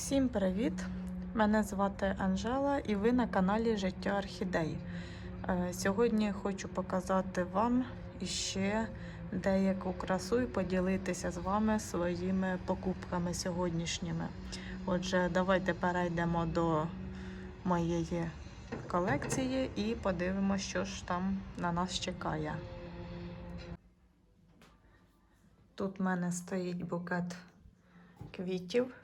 Всім привіт! Мене звати Анжела і ви на каналі Життя Орхідей. Е, Сьогодні хочу показати вам іще деяку красу і поділитися з вами своїми покупками сьогоднішніми. Отже, давайте перейдемо до моєї колекції і подивимося, що ж там на нас чекає. Тут в мене стоїть букет квітів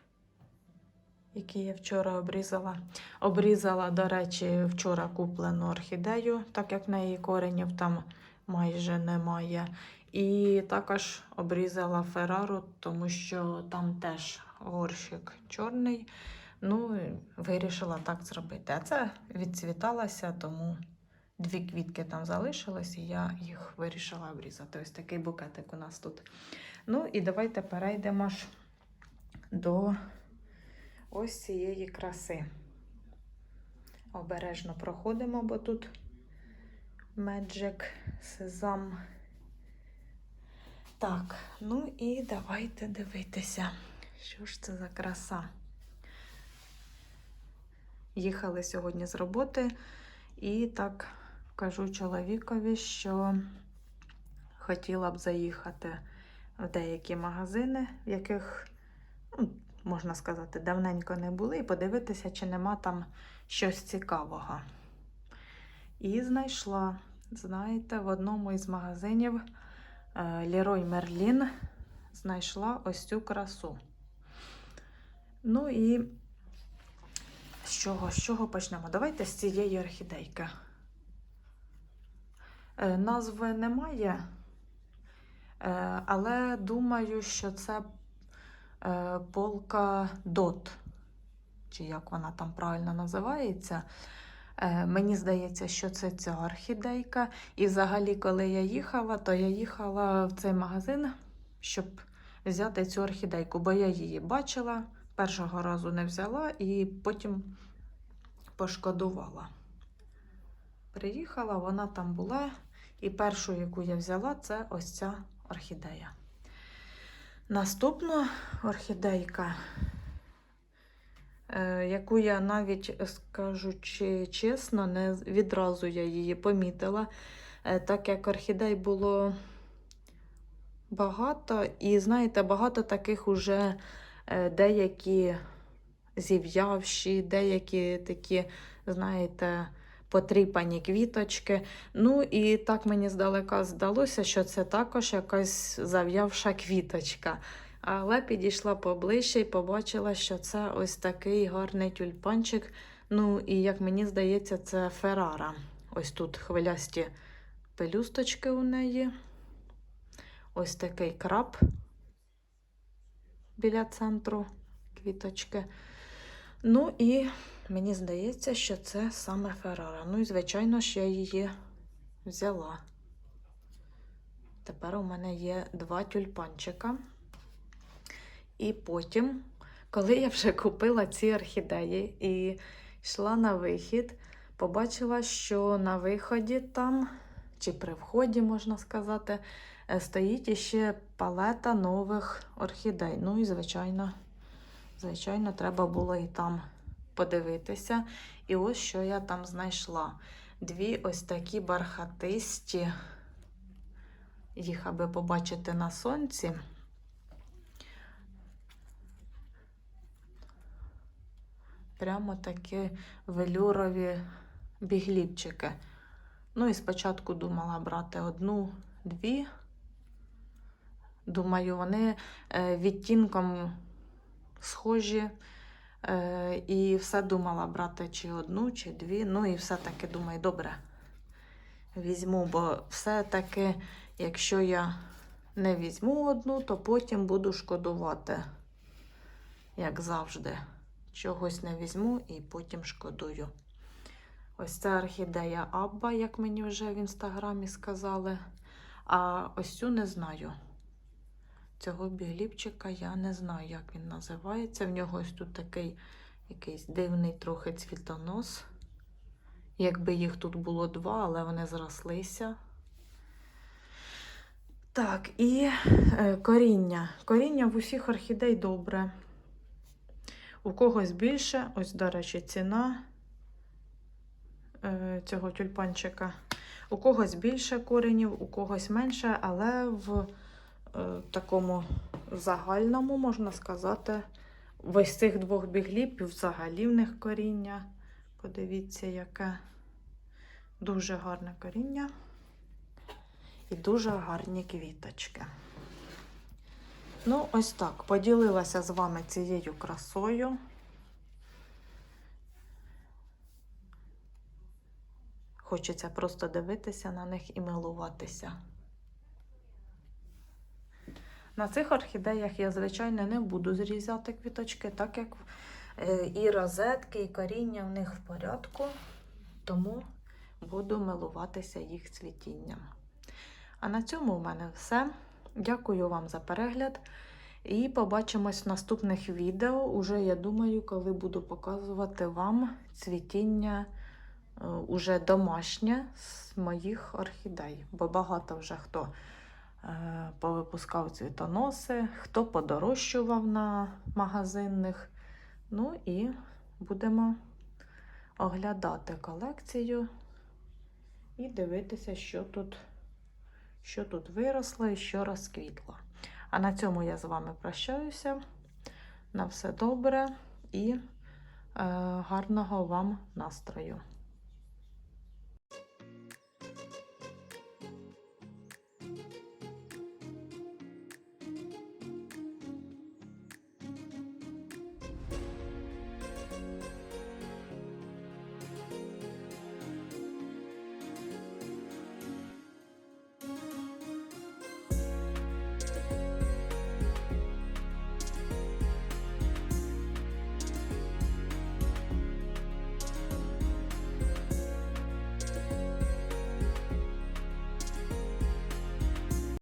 які я вчора обрізала. Обрізала, до речі, вчора куплену орхідею, так як в неї коренів там майже немає. І також обрізала ферару, тому що там теж горщик чорний. Ну, вирішила так зробити. А це відцвіталася, тому дві квітки там залишились, і я їх вирішила обрізати. Ось такий букетик у нас тут. Ну і давайте перейдемо ж до ось цієї краси. Обережно проходимо, бо тут Magic Сезам. Так, ну і давайте дивитися, що ж це за краса. Їхали сьогодні з роботи, і так кажу чоловікові, що хотіла б заїхати в деякі магазини, в яких ну, можна сказати, давненько не були, і подивитися, чи нема там щось цікавого. І знайшла, знаєте, в одному із магазинів Лерой Мерлін знайшла ось цю красу. Ну і з чого, з чого почнемо? Давайте з цієї орхідейки. Е, Назви немає, е, але думаю, що це е, полка Дот, чи як вона там правильно називається. Е, Мені здається, що це ця орхідейка. І взагалі, коли я їхала, то я їхала в цей магазин, щоб взяти цю орхідейку, бо я її бачила, першого разу не взяла і потім пошкодувала. Приїхала, вона там була, і першу, яку я взяла, це ось ця орхідея. Наступна орхідейка, е, яку я навіть, скажучи чесно, не відразу я її помітила, е, так як орхідей було багато, і, знаєте, багато таких уже е, деякі зів'явші, деякі такі, знаєте, потріпані квіточки. Ну і так мені здалека здалося, що це також якась зав'явша квіточка. Але підійшла поближче і побачила, що це ось такий гарний тюльпанчик. Ну, і як мені здається, це Феррара. Ось тут хвилясті пелюсточки у неї. Ось такий краб біля центру квіточки. Ну і Мені здається, що це саме Феррара. Ну і, звичайно ж, я її взяла. Тепер у мене є два тюльпанчика. І потім, коли я вже купила ці орхідеї і йшла на вихід, побачила, що на виході там, чи при вході, можна сказати, е, стоїть іще палета нових орхідей. Ну і, звичайно, звичайно, треба було і там подивитися. І ось що я там знайшла. Дві ось такі бархатисті, їх аби побачити на сонці. Прямо такі велюрові бігліпчики. Ну і спочатку думала брати одну, дві. Думаю, вони е, відтінком схожі. Е, і все думала брати чи одну, чи дві. Ну і все-таки думаю, добре, візьму, бо все-таки, якщо я не візьму одну, то потім буду шкодувати, як завжди. Чогось не візьму і потім шкодую. Ось це орхідея Абба, як мені вже в інстаграмі сказали. А ось цю не знаю. Цього бігліпчика я не знаю, як він називається. В нього ось тут такий якийсь дивний трохи цвітонос. Якби їх тут було два, але вони зрослися. Так, і е, коріння. Коріння в усіх орхідей добре. У когось більше, ось, до речі, ціна е, цього тюльпанчика. У когось більше коренів, у когось менше, але в такому загальному, можна сказати, ось цих двох біглів взагалі в них коріння. Подивіться, яке дуже гарне коріння і дуже гарні квіточки. Ну, ось так. Поділилася з вами цією красою. Хочеться просто дивитися на них і милуватися. На цих орхідеях я, звичайно, не буду зрізати квіточки, так як е, і розетки, і коріння в них в порядку, тому буду милуватися їх цвітінням. А на цьому у мене все. Дякую вам за перегляд. І побачимось в наступних відео. Уже я думаю, коли буду показувати вам цвітіння е, уже домашнє з моїх орхідей. Бо багато вже хто повипускав цвітоноси, хто подорожчував на магазинних. Ну і будемо оглядати колекцію і дивитися, що тут, що тут виросло і що розквітло. А на цьому я з вами прощаюся. На все добре і е, гарного вам настрою!